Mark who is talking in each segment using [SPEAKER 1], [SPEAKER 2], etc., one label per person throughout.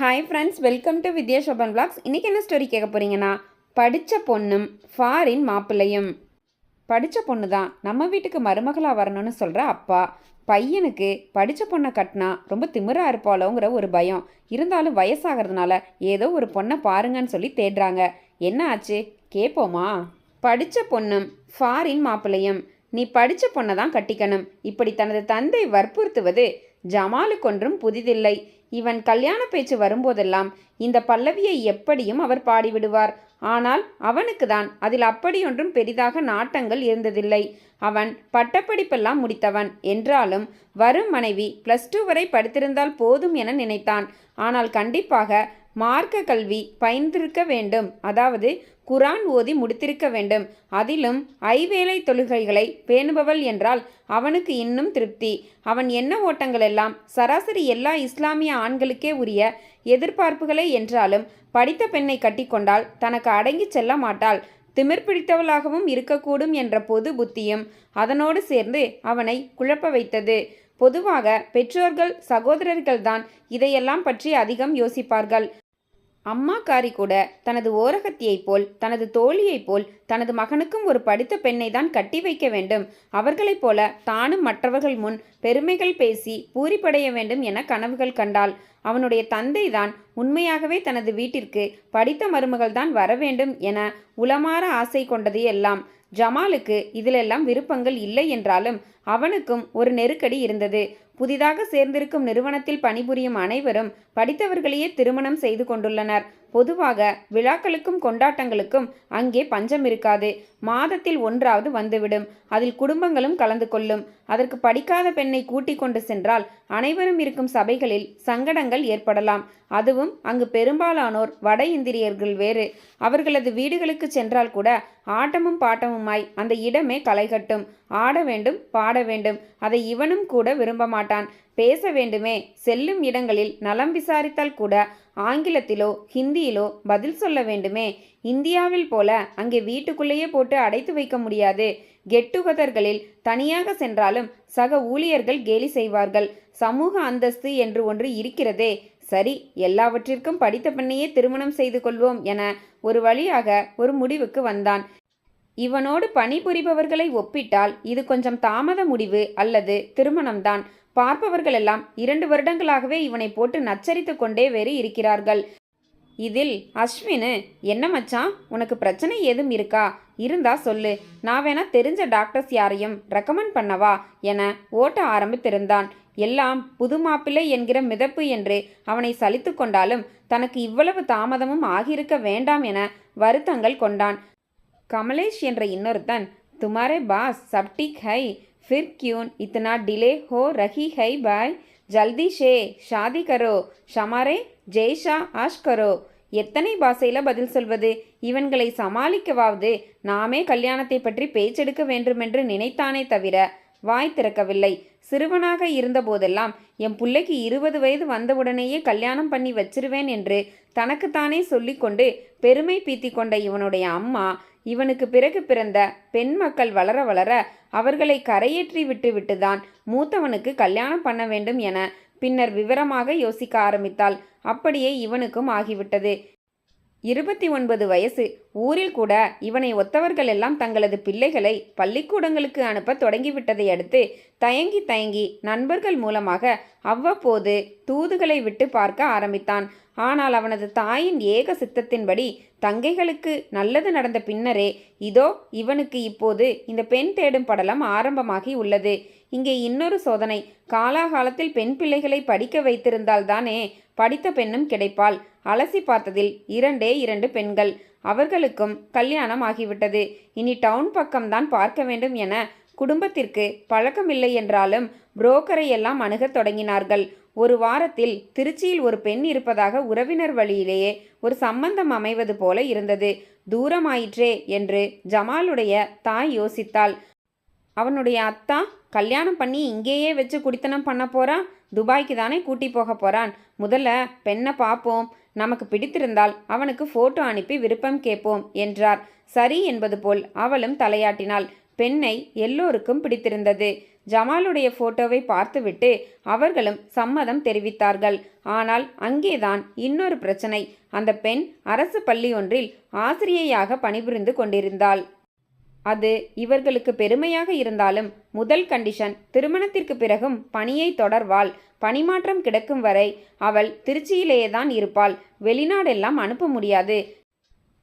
[SPEAKER 1] Hi friends welcome to Vidya Shobhan blogs இன்றைக்கி என்ன story கேட்க போகிறீங்கன்னா படித்த பொண்ணும் ஃபாரின் மாப்பிள்ளையும். படித்த பொண்ணு தான் நம்ம வீட்டுக்கு மருமகளாக வரணும்னு சொல்கிற அப்பா. பையனுக்கு படித்த பொண்ணை கட்டினா ரொம்ப திமிராக இருப்பாளோங்கிற ஒரு பயம். இருந்தாலும் வயசாகிறதுனால ஏதோ ஒரு பொண்ணை பாருங்கன்னு சொல்லி தேடுறாங்க. என்ன ஆச்சு? கேட்போமா படித்த பொண்ணும் ஃபாரின் மாப்பிள்ளையும். நீ படித்த பொண்ணை தான் கட்டிக்கணும். இப்படி தனது தந்தை வற்புறுத்துவது ஜமாலுக்கொன்றும் புதிதில்லை. இவன் கல்யாண பேச்சு வரும்போதெல்லாம் இந்த பல்லவியை எப்படியும் அவர் பாடிவிடுவார். ஆனால் அவனுக்கு தான் அதில் அப்படியொன்றும் பெரிதாக நாட்டங்கள் இருந்ததில்லை. அவன் பட்டப்படிப்பெல்லாம் முடித்தவன். என்றாலும் வரும் மனைவி ப்ளஸ் டூ வரை படித்திருந்தால் போதும் என நினைத்தான். ஆனால் கண்டிப்பாக மார்க்க கல்வி பயின்றிருக்க வேண்டும். அதாவது குரான் ஓதி முடித்திருக்க வேண்டும். அதிலும் ஐவேளை தொழுகைகளை பேணுபவள் என்றால் அவனுக்கு இன்னும் திருப்தி. அவன் என்ன ஓட்டங்கள் எல்லாம் சராசரி எல்லா இஸ்லாமிய ஆண்களுக்கே உரிய எதிர்பார்ப்புகளே என்றாலும் படித்த பெண்ணை கட்டிக்கொண்டால் தனக்கு அடங்கி செல்ல மாட்டாள். திமிர் பிடித்தவளாகவும் இருக்கக்கூடும் என்ற பொது புத்தியும் அதனோடு சேர்ந்து அவனை குழப்ப வைத்தது. பொதுவாக பெற்றோர்கள் சகோதரர்கள்தான் இதையெல்லாம் பற்றி அதிகம் யோசிப்பார்கள். அம்மாக்காரி கூட தனது ஓரகத்தியைப் போல் தனது தோழியைப் போல் தனது மகனுக்கும் ஒரு படித்த பெண்ணை தான் கட்டி வைக்க வேண்டும். அவர்களைப் போல தானும் மற்றவர்கள் முன் பெருமைகள் பேசி பூரிப்படைய வேண்டும் என கனவுகள் கண்டாள். அவனுடைய தந்தைதான் உண்மையாகவே தனது வீட்டிற்கு படித்த மருமகள் தான் வர வேண்டும் என உளமாற ஆசை கொண்டது எல்லாம். ஜமாலுக்கு இதிலெல்லாம் விருப்பங்கள் இல்லை என்றாலும் அவனுக்கும் ஒரு நெருக்கடி இருந்தது. புதிதாக சேர்ந்திருக்கும் நிறுவனத்தில் பணிபுரியும் அனைவரும் படித்தவர்களையே திருமணம் செய்து கொண்டுள்ளனர். பொதுவாக விழாக்களுக்கும் கொண்டாட்டங்களுக்கும் அங்கே பஞ்சம் இருக்காது. மாதத்தில் ஒன்றாவது வந்துவிடும். அதில் குடும்பங்களும் கலந்து கொள்ளும். அதற்கு படிக்காத பெண்ணை கூட்டிக் கொண்டு சென்றால் அனைவரும் இருக்கும் சபைகளில் சங்கடங்கள் ஏற்படலாம். அதுவும் அங்கு பெரும்பாலானோர் வட இந்திரியர்கள் வேறு. அவர்களது வீடுகளுக்கு சென்றால் கூட ஆட்டமும் பாட்டமுமாய் அந்த இடமே களைகட்டும். ஆட வேண்டும் பாட வேண்டும். அதை இவனும் கூட விரும்ப மாட்டான். பேச வேண்டுமே. செல்லும் இடங்களில் நலம் விசாரித்தால் கூட ஆங்கிலத்திலோ ஹிந்தியிலோ பதில் சொல்ல வேண்டுமே. இந்தியாவில் போல அங்கே வீட்டுக்குள்ளேயே போட்டு அடைத்து வைக்க முடியாது. கெட் டுகெதர்களில் தனியாக சென்றாலும் சக ஊழியர்கள் கேலி செய்வார்கள். சமூக அந்தஸ்து என்று ஒன்று இருக்கிறதே. சரி எல்லாவற்றிற்கும் படித்த பெண்ணையே திருமணம் செய்து கொள்வோம் என ஒரு வழியாக ஒரு முடிவுக்கு வந்தான். இவனோடு பணிபுரிபவர்களை ஒப்பிட்டால் இது கொஞ்சம் தாமத முடிவு அல்லது திருமணம்தான். பார்ப்பவர்களெல்லாம் இரண்டு வருடங்களாகவே இவனை போட்டு நச்சரித்து கொண்டே வேறு இருக்கிறார்கள். இதில் அஸ்வினு என்ன மச்சான் உனக்கு பிரச்சனை ஏதும் இருக்கா? இருந்தா சொல்லு. நான் வேணா தெரிஞ்ச டாக்டர்ஸ் யாரையும் ரெக்கமெண்ட் பண்ணவா? என ஓட்ட ஆரம்பித்திருந்தான். எல்லாம் புது மாப்பிள்ளை என்கிற மிதப்பு என்று அவனை சலித்து கொண்டாலும் தனக்கு இவ்வளவு தாமதமும் ஆகியிருக்க வேண்டாம் என வருத்தங்கள் கொண்டான். கமலேஷ் என்ற இன்னொருத்தன் துமாரே பாஸ் சப்டிக் ஹை फिर क्यों इतना डिले हो रही है भाई ஜல்தி ஷே ஷாதி கரோ ஷமாரே ஜெய்ஷா ஆஷ் கரோ எத்தனை பாஷையில் பதில் சொல்வது இவன்களை சமாளிக்கவாவது நாமே கல்யாணத்தை பற்றி பேச்செடுக்க வேண்டுமென்று நினைத்தானே தவிர வாய் திறக்கவில்லை சிறுவனாக இருந்தபோதெல்லாம் என் பிள்ளைக்கு இருபது வயது வந்தவுடனேயே கல்யாணம் பண்ணி வச்சிருவேன் என்று தனக்குத்தானே சொல்லிக்கொண்டு பெருமை பீத்தி கொண்ட இவனுடைய அம்மா இவனுக்கு பிறகு பிறந்த பெண் மக்கள் வளர வளர அவர்களை கரையேற்றி விட்டு விட்டுதான் மூத்தவனுக்கு கல்யாணம் பண்ண வேண்டும் என பின்னர் விவரமாக யோசிக்க ஆரம்பித்தாள். அப்படியே இவனுக்கும் ஆகிவிட்டது. இருபத்தி ஒன்பது வயசு. ஊரில் கூட இவனை ஒத்தவர்கள் எல்லாம் தங்களது பிள்ளைகளை பள்ளிக்கூடங்களுக்கு அனுப்ப தொடங்கிவிட்டதை அடுத்து தயங்கி தயங்கி நண்பர்கள் மூலமாக அவ்வப்போது தூதுகளை விட்டு பார்க்க ஆரம்பித்தான். ஆனால் அவனது தாயின் ஏக சித்தத்தின்படி தங்கைகளுக்கு நல்லது நடந்த பின்னரே இதோ இவனுக்கு இப்போது இந்த பெண் தேடும் படலம் ஆரம்பமாகி உள்ளது. இங்கே இன்னொரு சோதனை. காலாகாலத்தில் பெண் பிள்ளைகளை படிக்க வைத்திருந்தால்தானே படித்த பெண்ணும் கிடைப்பாள். அலசி பார்த்ததில் இரண்டே இரண்டு பெண்கள். அவர்களுக்கும் கல்யாணம் ஆகிவிட்டது. இனி டவுன் பக்கம்தான் பார்க்க வேண்டும் என குடும்பத்திற்கு பழக்கமில்லை என்றாலும் புரோக்கரை எல்லாம் அணுகத் தொடங்கினார்கள். ஒரு வாரத்தில் திருச்சியில் ஒரு பெண் இருப்பதாக உறவினர் வழியிலேயே ஒரு சம்பந்தம் அமைவது போல இருந்தது. தூரமாயிற்றே என்று ஜமாலுடைய தாய் யோசித்தாள். அவனுடைய அத்தா கல்யாணம் பண்ணி இங்கேயே வச்சு குடித்தனம் பண்ண போறான் துபாய்க்கு தானே கூட்டி போக போறான். முதல்ல பெண்ணை பார்ப்போம் நமக்கு பிடித்திருந்தால் அவனுக்கு போட்டோ அனுப்பி விருப்பம் கேட்போம் என்றார். சரி என்பது போல் அவளும் தலையாட்டினாள். பெண்ணை எல்லோருக்கும் பிடித்திருந்தது. ஜமாலுடைய போட்டோவை பார்த்துவிட்டு அவர்களும் சம்மதம் தெரிவித்தார்கள். ஆனால் அங்கேதான் இன்னொரு பிரச்சனை. அந்த பெண் அரசு பள்ளி ஒன்றில் ஆசிரியையாக பணிபுரிந்து கொண்டிருந்தாள். அது இவர்களுக்கு பெருமையாக இருந்தாலும் முதல் கண்டிஷன் திருமணத்திற்கு பிறகும் பணியை தொடர்வாள். பணிமாற்றம் கிடைக்கும் வரை அவள் திருச்சியிலேயே தான் இருப்பாள். வெளிநாடெல்லாம் அனுப்ப முடியாது.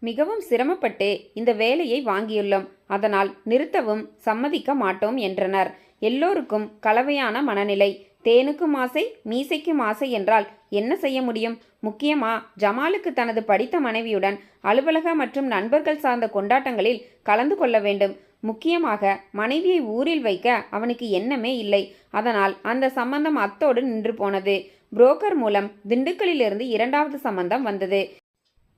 [SPEAKER 1] மிகவும் சிரமப்பட்டு இந்த வேலையை வாங்கியுள்ளோம். அதனால் நிறுத்தவும் சம்மதிக்க மாட்டோம் என்றனர். எல்லோருக்கும் கலவையான மனநிலை. தேனுக்கும் ஆசை மீசைக்கும் ஆசை என்றால் என்ன செய்ய முடியும்? முக்கியமா ஜமாலுக்கு தனது படித்த மனைவியுடன் அலுவலக மற்றும் நண்பர்கள் சார்ந்த கொண்டாட்டங்களில் கலந்து கொள்ள வேண்டும். முக்கியமாக மனைவியை ஊரில் வைக்க அவனுக்கு எண்ணமே இல்லை. அதனால் அந்த சம்பந்தம் அத்தோடு நின்று போனது. புரோக்கர் மூலம் திண்டுக்கலிலிருந்து இரண்டாவது சம்பந்தம் வந்தது.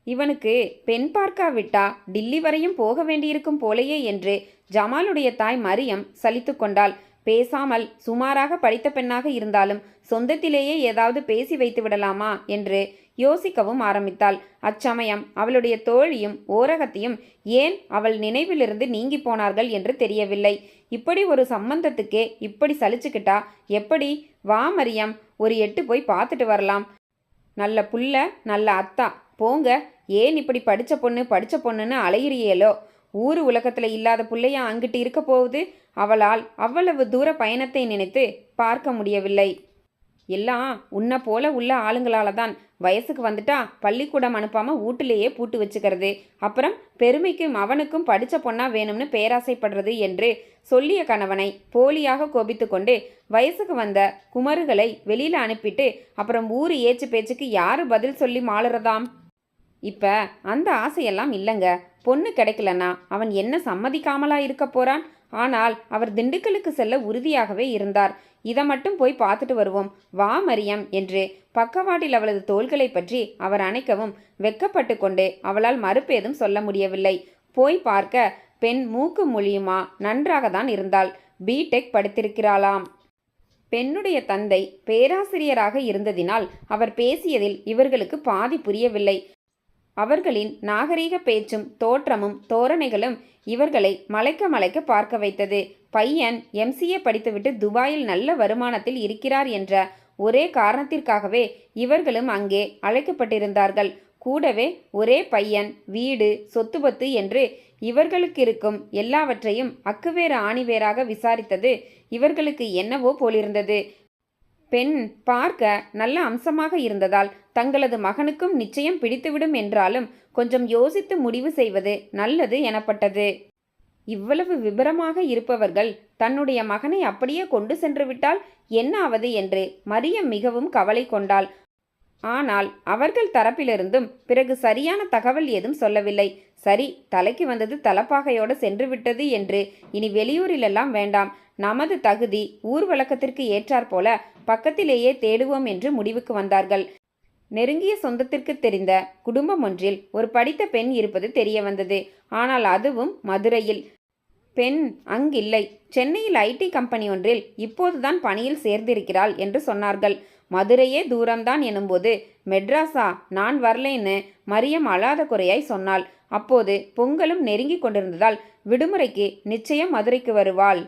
[SPEAKER 1] இவனுக்கு பெண் பார்க்காவிட்டா டில்லி வரையும் போக வேண்டியிருக்கும் போலேயே என்று ஜமாலுடைய தாய் மரியம் சலித்து கொண்டாள். பேசாமல் சுமாராக படித்த பெண்ணாக இருந்தாலும் சொந்தத்திலேயே ஏதாவது பேசி வைத்து விடலாமா என்று யோசிக்கவும் ஆரம்பித்தாள். அச்சமயம் அவளுடைய தோழியும் ஓரகத்தையும் ஏன் அவள் நினைவிலிருந்து நீங்கி போனார்கள் என்று தெரியவில்லை. இப்படி ஒரு சம்பந்தத்துக்கே இப்படி சலிச்சுக்கிட்டா எப்படி? வா மரியம் ஒரு எட்டு போய் பார்த்துட்டு வரலாம். நல்ல புள்ள நல்ல அத்தா போங்க ஏன் இப்படி படித்த பொண்ணு படித்த பொண்ணுன்னு அலையிறியேலோ? ஊர் உலகத்தில் இல்லாத பிள்ளையா அங்கிட்டு இருக்க போகுது? அவளால் அவ்வளவு தூர பயணத்தை நினைத்து பார்க்க முடியவில்லை. எல்லாம் உன்னை போல உள்ள ஆளுங்களால தான். வயசுக்கு வந்துட்டா பள்ளிக்கூடம் அனுப்பாமல் வீட்டிலேயே பூட்டு வச்சுக்கிறது. அப்புறம் பெருமைக்கும் அவனுக்கும் படித்த பொண்ணா வேணும்னு பேராசைப்படுறது என்று சொல்லிய கணவனை போலியாக கோபித்து கொண்டு வயசுக்கு வந்த குமருகளை வெளியில் அனுப்பிட்டு அப்புறம் ஊர் ஏச்சு பேச்சுக்கு யாரு பதில் சொல்லி மாளுறதாம்? இப்போ அந்த ஆசையெல்லாம் இல்லைங்க. பொண்ணு கிடைக்கலன்னா அவன் என்ன சம்மதிக்காமலா இருக்க போறான்? ஆனால் அவர் திண்டுக்கலுக்கு செல்ல உறுதியாகவே இருந்தார். இதை மட்டும் போய் பார்த்துட்டு வருவோம். வா மரியம் என்று பக்கவாட்டில் அவளது தோள்களை பற்றி அவர் அணைக்கவும் வெக்கப்பட்டு கொண்டே அவளால் மறுப்பேதும் சொல்ல முடியவில்லை. போய் பார்க்க பெண் மூக்கு மொழியுமா? நன்றாக தான் இருந்தாள். பிடெக் படித்திருக்கிறாளாம். பெண்ணுடைய தந்தை பேராசிரியராக இருந்ததினால் அவர் பேசியதில் இவர்களுக்கு பாதி புரியவில்லை. அவர்களின் நாகரீக பேச்சும் தோற்றமும் தோரணைகளும் இவர்களை மலைக்க மலைக்க பார்க்க வைத்தது. பையன் எம்சிஏ படித்துவிட்டு துபாயில் நல்ல வருமானத்தில் இருக்கிறார் என்ற ஒரே காரணத்திற்காகவே இவர்களும் அங்கே அழைக்கப்பட்டிருந்தார்கள். கூடவே ஒரே பையன் வீடு சொத்து பத்து என்று இவர்களுக்கு இருக்கும் எல்லாவற்றையும் அக்குவேறு ஆணிவேராக விசாரித்தது இவர்களுக்கு என்னவோ போலிருந்தது. பெண் பார்க்க நல்ல அம்சமாக இருந்ததால் தங்களது மகனுக்கும் நிச்சயம் பிடித்துவிடும் என்றாலும் கொஞ்சம் யோசித்து முடிவு செய்வது நல்லது எனப்பட்டது. இவ்வளவு விபரமாக இருப்பவர்கள் தன்னுடைய மகனை அப்படியே கொண்டு சென்றுவிட்டால் என்ன ஆவது என்று மரியம் மிகவும் கவலை கொண்டாள். ஆனால் அவர்கள் தரப்பிலிருந்தும் பிறகு சரியான தகவல் ஏதும் சொல்லவில்லை. சரி தலைக்கு வந்தது தலப்பாகையோடு சென்று விட்டது என்று இனி வெளியூரிலெல்லாம் வேண்டாம். நமது தகுதி ஊர் வழக்கத்திற்கு ஏற்றாற்போல பக்கத்திலேயே தேடுவோம் என்று முடிவுக்கு வந்தார்கள். நெருங்கிய சொந்தத்திற்கு தெரிந்த குடும்பம் ஒன்றில் ஒரு படித்த பெண் இருப்பது தெரிய வந்தது. ஆனால் அதுவும் மதுரையில். பெண் அங்கில்லை. சென்னையில் ஐடி கம்பெனி ஒன்றில் இப்போதுதான் பணியில் சேர்ந்திருக்கிறாள் என்று சொன்னார்கள். மதுரையே தூரம்தான் எனும்போது மெட்ராஸா? நான் வரலேன்னு மரியம் அழாத குறையாய் சொன்னாள். அப்போது பொங்கலும் நெருங்கி கொண்டிருந்ததால் விடுமுறைக்கு நிச்சயம் மதுரைக்கு வருவாள்.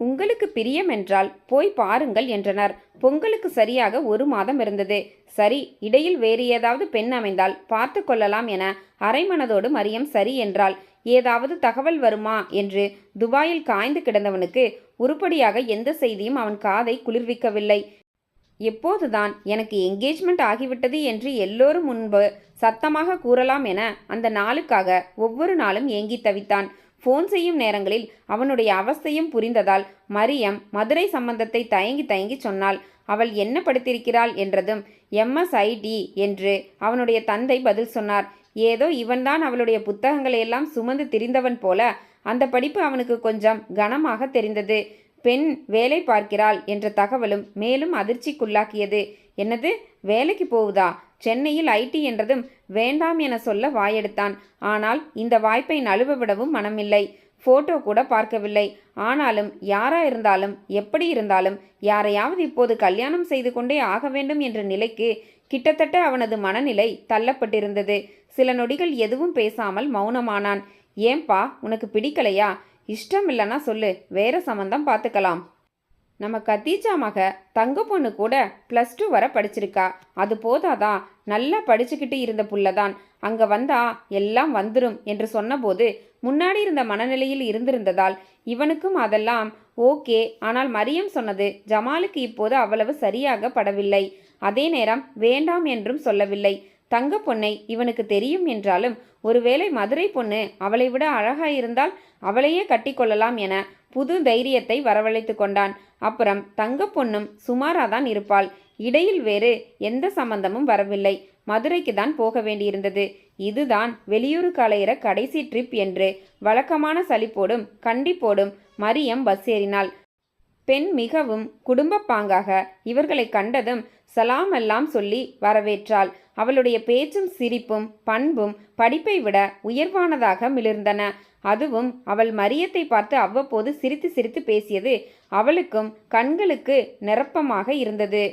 [SPEAKER 1] உங்களுக்கு பிரியம் என்றால் போய் பாருங்கள் என்றனர். பொங்கலுக்கு சரியாக ஒரு மாதம் இருந்தது. சரி இடையில் வேறு ஏதாவது பெண் அமைந்தால் பார்த்து கொள்ளலாம் என அரைமனதோடு மரியம் சரி என்றாள். ஏதாவது தகவல் வருமா? என்று துபாயில் காய்ந்து கிடந்தவனுக்கு உருப்படியாக எந்த செய்தியும் அவன் காதை குளிர்விக்கவில்லை. எப்போதுதான் எனக்கு என்கேஜ்மெண்ட் ஆகிவிட்டது என்று எல்லோரும் முன்பு சத்தமாக கூறலாம் என அந்த நாளுக்காக ஒவ்வொரு நாளும் ஏங்கி தவித்தான். ஃபோன் செய்யும் நேரங்களில் அவனுடைய அவஸ்தையும் புரிந்ததால் மரியம் மதுரை சம்பந்தத்தை தயங்கி தயங்கி சொன்னாள். அவள் என்ன படித்திருக்கிறாள் என்றதும் எம்எஸ்ஐடி என்று அவனுடைய தந்தை பதில் சொன்னார். ஏதோ இவன்தான் அவளுடைய புத்தகங்களை எல்லாம் சுமந்து திரிந்தவன் போல அந்த படிப்பு அவனுக்கு கொஞ்சம் கனமாக தெரிந்தது. பெண் வேலை பார்க்கிறாள் என்ற தகவலும் மேலும் அதிர்ச்சிக்குள்ளாக்கியது. என்னது? வேலைக்கு போகுதா? சென்னையில் ஐடி என்றதும் வேண்டாம் என சொல்ல வாயெடுத்தான். ஆனால் இந்த வாய்ப்பை நழுவ விடவும் மனமில்லை. போட்டோ கூட பார்க்கவில்லை. ஆனாலும் யாரா இருந்தாலும் எப்படி இருந்தாலும் யாரையாவது இப்போது கல்யாணம் செய்து கொண்டே ஆக வேண்டும் என்ற நிலைக்கு கிட்டத்தட்ட அவனது மனநிலை தள்ளப்பட்டிருந்தது. சில நொடிகள் எதுவும் பேசாமல் மௌனமானான். ஏன்பா உனக்கு பிடிக்கலையா? இஷ்டம் இல்லைன்னா சொல்லு வேற சம்மந்தம் பார்த்துக்கலாம் நம்ம கத்தீஜா மக தங்க பொண்ணு கூட ப்ளஸ் டூ வரை படிச்சிருக்கா. அது போதாதான் நல்லா படிச்சுக்கிட்டு இருந்த புள்ளதான். அங்கே வந்தா எல்லாம் வந்துரும் என்று சொன்னபோது முன்னாடி இருந்த மனநிலையில் இருந்திருந்ததால் இவனுக்கும் அதெல்லாம் ஓகே. ஆனால் மரியம் சொன்னது ஜமாலுக்கு இப்போது அவ்வளவு சரியாக படவில்லை. அதே நேரம் வேண்டாம் என்றும் சொல்லவில்லை. தங்க பொண்ணை இவனுக்கு தெரியும் என்றாலும் ஒருவேளை மதுரை பொண்ணு அவளை விட அழகாயிருந்தால் அவளையே கட்டிக்கொள்ளலாம் என புது தைரியத்தை வரவழைத்து கொண்டான். அப்புறம் தங்க பொண்ணும் சுமாராதான் இருப்பாள். இடையில் வேறு எந்த சம்பந்தமும் வரவில்லை. மதுரைக்கு தான் போக வேண்டியிருந்தது. இதுதான் வெளியூருக்கு அலையிற கடைசி ட்ரிப் என்று வழக்கமான சலிப்போடும் கண்டிப்போடும் மரியம் பஸ் ஏறினாள். பெண் மிகவும் குடும்ப பாங்காக இவர்களை கண்டதும் சலாம் எல்லாம் சொல்லி வரவேற்றாள். அவளுடைய பேச்சும் சிரிப்பும் பண்பும் படிப்பை விட உயர்வானதாக மிளிர்ந்தன. அதுவும் அவள் மரியத்தை பார்த்து அவ்வப்போது சிரித்து சிரித்து பேசியது அவளுக்கும் கண்களுக்கு நிரப்பமாக இருந்தது.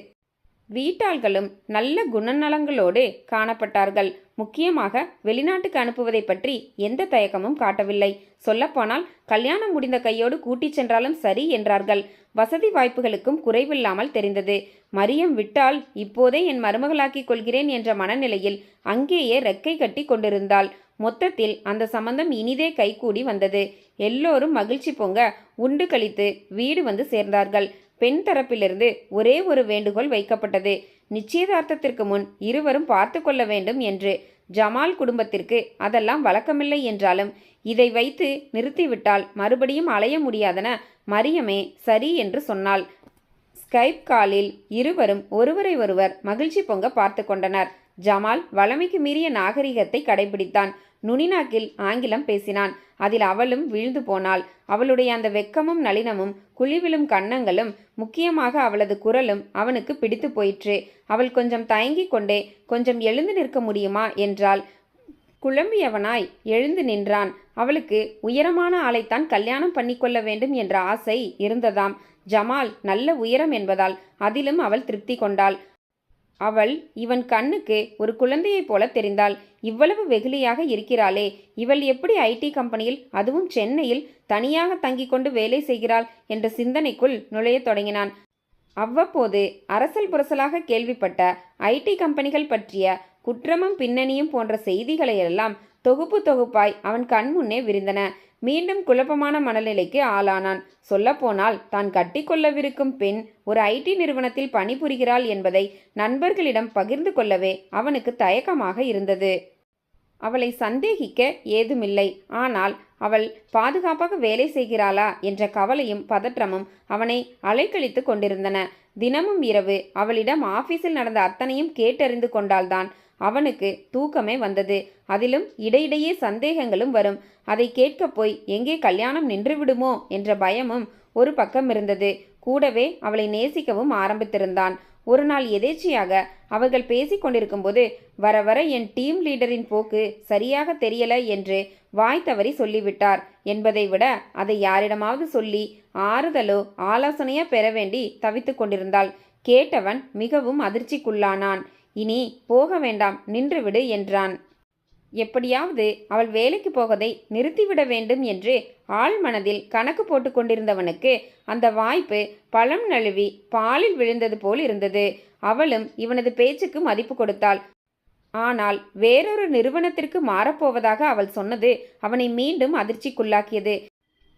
[SPEAKER 1] வீட்டாள்களும் நல்ல குணநலங்களோடு காணப்பட்டார்கள். முக்கியமாக வெளிநாட்டுக்கு அனுப்புவதை பற்றி எந்த தயக்கமும் காட்டவில்லை. சொல்லப்போனால் கல்யாணம் முடிந்த கையோடு கூட்டிச் சென்றாலும் சரி என்றார்கள். வசதி வாய்ப்புகளுக்கும் குறைவில்லாமல் தெரிந்தது. மரியம் விட்டால் இப்போதே என் மருமகளாக்கிக் கொள்கிறேன் என்ற மனநிலையில் அங்கேயே ரெக்கை கட்டி கொண்டிருந்தாள். மொத்தத்தில் அந்த சம்பந்தம் இனிதே கைகூடி வந்தது. எல்லோரும் மகிழ்ச்சி பொங்க உண்டு கழித்து வீடு வந்து சேர்ந்தார்கள். பெண் தரப்பிலிருந்து ஒரே ஒரு வேண்டுகோள் வைக்கப்பட்டது. நிச்சயதார்த்தத்திற்கு முன் இருவரும் பார்த்து கொள்ள வேண்டும் என்று ஜமால் குடும்பத்திற்கு அதெல்லாம் வழக்கமில்லை என்றாலும் இதை வைத்து நிறுத்திவிட்டால் மறுபடியும் அலைய முடியாதன மரியமே சரி என்று சொன்னாள். ஸ்கைப் காலில் இருவரும் ஒருவரை ஒருவர் மகிழ்ச்சி பொங்க பார்த்து கொண்டனர். ஜமால் வளமைக்கு மீறிய நாகரிகத்தை கடைபிடித்தான். நுனிநாக்கில் ஆங்கிலம் பேசினான். அதில் அவளும் வீழ்ந்து போனாள். அவளுடைய அந்த வெக்கமும் நளினமும் குழிவிழும் கன்னங்களும் முக்கியமாக அவளது குரலும் அவனுக்கு பிடித்து போயிற்று. அவள் கொஞ்சம் தயங்கிக் கொண்டே கொஞ்சம் எழுந்து நிற்க முடியுமா? என்றாள். குழம்பியவனாய் எழுந்து நின்றான். அவளுக்கு உயரமான ஆளைத்தான் கல்யாணம் பண்ணிக்கொள்ள வேண்டும் என்ற ஆசை இருந்ததாம். ஜமால் நல்ல உயரம் என்பதால் அதிலும் அவள் திருப்தி கொண்டாள். அவள் இவன் கண்ணுக்கு ஒரு குழந்தையைப் போல தெரிந்தாள். இவ்வளவு வெகுளியாக இருக்கிறாளே. இவள் எப்படி ஐடி கம்பெனியில் அதுவும் சென்னையில் தனியாக தங்கிக் கொண்டு வேலை செய்கிறாள் என்ற சிந்தனைக்குள் நுழையத் தொடங்கினான். அவ்வப்போது அரசல் புரசலாக கேள்விப்பட்ட ஐடி கம்பெனிகள் பற்றிய குற்றமும் பின்னணியும் போன்ற செய்திகளையெல்லாம் தொகுப்பு தொகுப்பாய் அவன் கண் முன்னே விரிந்தன. மீண்டும் குழப்பமான மனநிலைக்கு ஆளானான். சொல்லப்போனால் தான் கட்டிக்கொள்ளவிருக்கும் பெண் ஒரு ஐடி நிறுவனத்தில் பணிபுரிகிறாள் என்பதை நண்பர்களிடம் பகிர்ந்து கொள்ளவே அவனுக்கு தயக்கமாக இருந்தது. அவளை சந்தேகிக்க ஏதுமில்லை. ஆனால் அவள் பாதுகாப்பாக வேலை செய்கிறாளா என்ற கவலையும் பதற்றமும் அவனை அலைக்கழித்து கொண்டிருந்தன. தினமும் இரவு அவளிடம் ஆபீஸில் நடந்த அத்தனையும் கேட்டறிந்து கொண்டால்தான் அவனுக்கு தூக்கமே வந்தது. அதிலும் இடையிடையே சந்தேகங்களும் வரும். அதை கேட்கப் போய் எங்கே கல்யாணம் நின்றுவிடுமோ? என்ற பயமும் ஒரு பக்கம் இருந்தது. கூடவே அவளை நேசிக்கவும் ஆரம்பித்திருந்தான். ஒரு நாள் எதேச்சியாக அவர்கள் பேசிக் கொண்டிருக்கும்போது வர வர என் டீம் லீடரின் போக்கு சரியாக தெரியல என்று வாய் தவறி சொல்லிவிட்டார். என்பதை விட அதை யாரிடமாவது சொல்லி ஆறுதலோ ஆலோசனையோ பெற வேண்டி தவித்து கொண்டிருந்தாள். கேட்டவன் மிகவும் அதிர்ச்சிக்குள்ளானான். இனி போக வேண்டாம் நின்றுவிடு என்றான். எப்படியாவது அவள் வேலைக்கு போவதை நிறுத்திவிட வேண்டும் என்று ஆள் மனதில் கணக்கு போட்டு கொண்டிருந்தவனுக்கு அந்த வாய்ப்பு பழம் நழுவி பாலில் விழுந்தது போல் இருந்தது. அவளும் இவனது பேச்சுக்கு மதிப்பு கொடுத்தாள். ஆனால் வேறொரு நிறுவனத்திற்கு மாறப்போவதாக அவள் சொன்னது அவனை மீண்டும் அதிர்ச்சிக்குள்ளாக்கியது.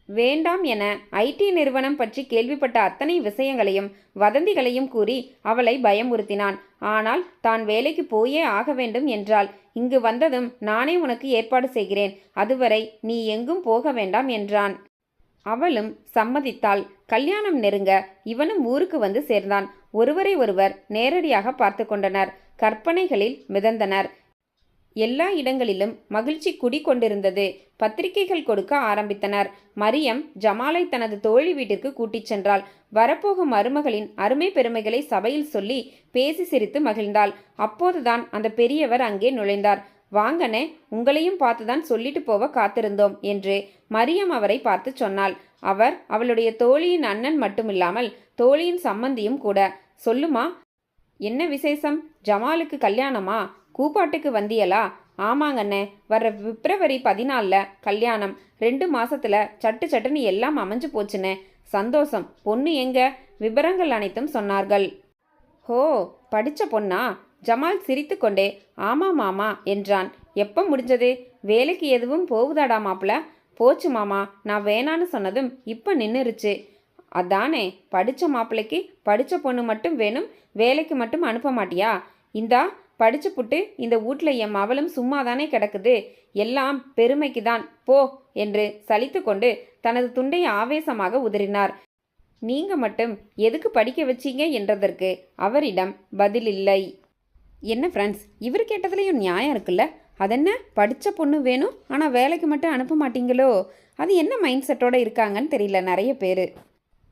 [SPEAKER 1] வேண்டாம் என ஐடி நிறுவனம் பற்றி கேள்விப்பட்ட அத்தனை விஷயங்களையும் வதந்திகளையும் கூறி அவளை பயமுறுத்தினான். ஆனால் தான் வேலைக்கு போயே ஆக வேண்டும் என்றால் இங்கு வந்ததும் நானே உனக்கு ஏற்பாடு செய்கிறேன். அதுவரை நீ எங்கும் போக வேண்டாம் என்றான். அவளும் சம்மதித்தாள். கல்யாணம் நெருங்க இவனும் ஊருக்கு வந்து சேர்ந்தான். ஒருவரை ஒருவர் நேரடியாக பார்த்து கொண்டனர். கற்பனைகளில் மிதந்தனர். எல்லா இடங்களிலும் மகிழ்ச்சி குடிகொண்டிருந்தது. பத்திரிகைகள் கொடுக்க ஆரம்பித்தனர். மரியம் ஜமாலை தனது தோழி வீட்டிற்கு கூட்டிச் சென்றாள். வரப்போகும் மருமகளின் அருமை பெருமைகளை சபையில் சொல்லி பேசி சிரித்து மகிழ்ந்தாள். அப்போதுதான் அந்த பெரியவர் அங்கே நுழைந்தார். வாங்கனே உங்களையும் பார்த்துதான் சொல்லிட்டு போக காத்திருந்தோம் என்று மரியம் அவரை பார்த்து சொன்னாள். அவர் அவளுடைய தோழியின் அண்ணன் மட்டுமில்லாமல் தோழியின் சம்மந்தியும் கூட. சொல்லுமா என்ன விசேஷம்? ஜமாலுக்கு கல்யாணமா? கூப்பாட்டுக்கு வந்தியலா? ஆமாங்கண்ணே வர்ற பிப்ரவரி பதினாலில் கல்யாணம். ரெண்டு மாசத்துல சட்டு சட்டுன்னு எல்லாம் அமைஞ்சு போச்சுண்ணே. சந்தோஷம். பொண்ணு எங்க? விவரங்கள் அனைத்தும் சொன்னார்கள். ஹோ படித்த பொண்ணா? ஜமால் சிரித்துக்கொண்டே ஆமா மாமா என்றான். எப்போ முடிஞ்சது? வேலைக்கு எதுவும் போகுதாடா மாப்ள போச்சு மாமா. நான் வேணான்னு சொன்னதும் இப்போ நின்றுருச்சு அதானே. படித்த மாப்பிள்ளைக்கு படித்த பொண்ணு மட்டும் வேணும்? வேலைக்கு மட்டும் அனுப்ப மாட்டியா? இந்தா படிச்சு புட்டு இந்த வீட்டில் என் மவளும் சும்மா தானே கிடக்குது. எல்லாம் பெருமைக்கு தான் போ என்று சலித்து கொண்டு தனது துண்டை ஆவேசமாக உதறினார். நீங்க மட்டும் எதுக்கு படிக்க வச்சீங்க என்றதற்கு அவரிடம் பதில் இல்லை. என்ன ஃப்ரெண்ட்ஸ் இவர் கேட்டதுலேயும் நியாயம் இருக்குல்ல? அதென்ன? படித்த பொண்ணு வேணும் ஆனால் வேலைக்கு மட்டும் அனுப்ப மாட்டீங்களோ? அது என்ன மைண்ட் செட்டோடு இருக்காங்கன்னு தெரியல நிறைய பேர்.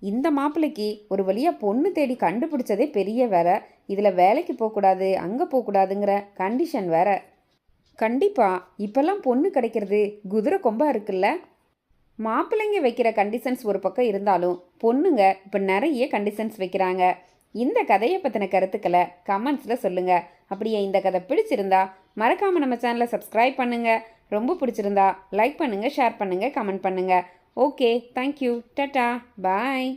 [SPEAKER 1] இந்த மாப்பிள்ளைக்கு ஒரு வழியாக பொண்ணு தேடி கண்டுபிடிச்சதே பெரிய வேற இதில் வேலைக்கு போகக்கூடாது அங்கே போகக்கூடாதுங்கிற கண்டிஷன் வேற. கண்டிப்பாக இப்போல்லாம் பொண்ணு கிடைக்கிறது குதிரை கொம்பாக இருக்குல்ல? மாப்பிள்ளைங்க வைக்கிற கண்டிஷன்ஸ் ஒரு பக்கம் இருந்தாலும் பொண்ணுங்க இப்போ நிறைய கண்டிஷன்ஸ் வைக்கிறாங்க. இந்த கதையை பற்றின கருத்துக்களை கமெண்ட்ஸில் சொல்லுங்கள் அப்படியே இந்த கதை பிடிச்சிருந்தா மறக்காமல் நம்ம சேனலை சப்ஸ்கிரைப் பண்ணுங்கள் ரொம்ப பிடிச்சிருந்தா லைக் பண்ணுங்கள் ஷேர் பண்ணுங்கள் கமெண்ட் பண்ணுங்கள் ஓகே தேங்க்யூ டட்டா பாய்